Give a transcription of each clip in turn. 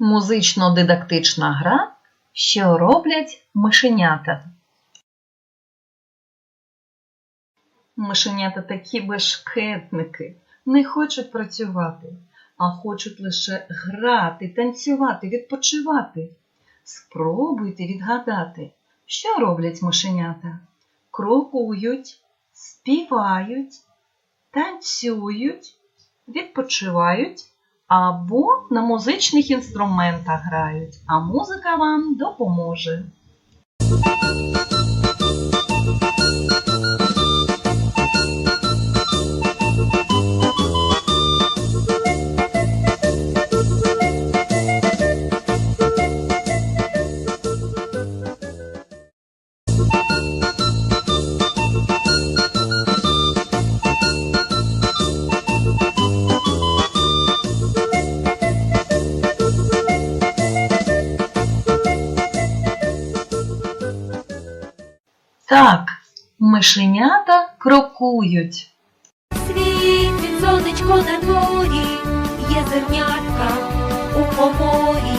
Музично-дидактична гра, що роблять мишенята. Мишенята такі бешкетники, не хочуть працювати, а хочуть лише грати, танцювати, відпочивати. Спробуйте відгадати, що роблять мишенята. Крокують, співають, танцюють, відпочивають або на музичних інструментах грають, а музика вам допоможе. Так, мишенята крокують. Світить сонечко на дворі, є зернятка у поморі.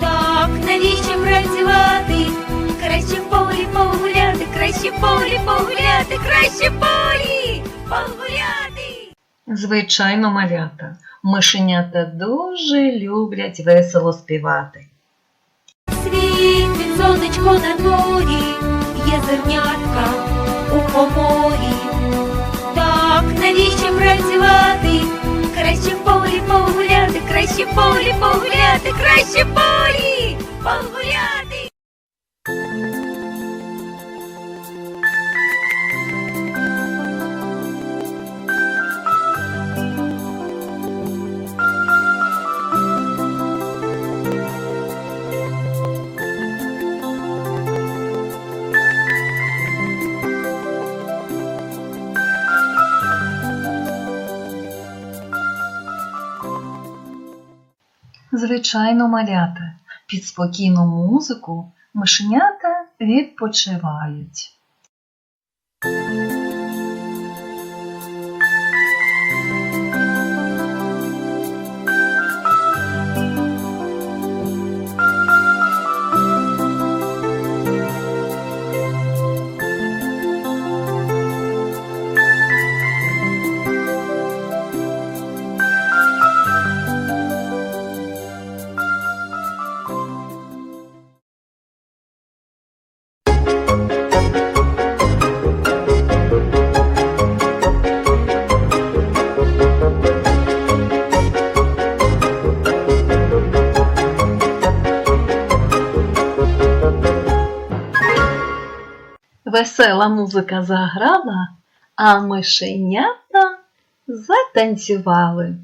Так навіщо працювати? Краще в полі погуляти, краще в полі погуляти, краще в полі погуляти. Звичайно, малята. Мишенята дуже люблять весело співати. Світить сонечко на дворі, зернятка у поморі. Так навіщо працювати? Краще в полі погуляти, краще в полі погуляти, краще в полі погуляти. Звичайно, малята. Під спокійну музику мишенята відпочивають. Весела музика заграла, а мишенята затанцювали.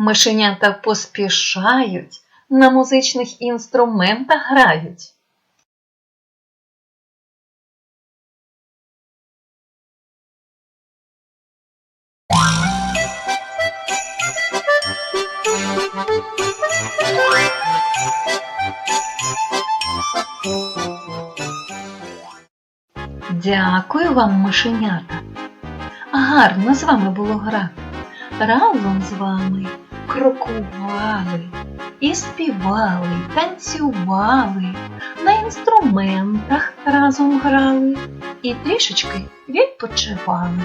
Мишенята поспішають, на музичних інструментах грають. Дякую вам, мишенята. Гарно з вами було грати. Разом з вами крокували і співали, танцювали, на інструментах разом грали і трішечки відпочивали.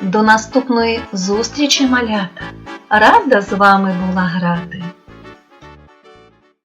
До наступної зустрічі, малята! Рада з вами була грати.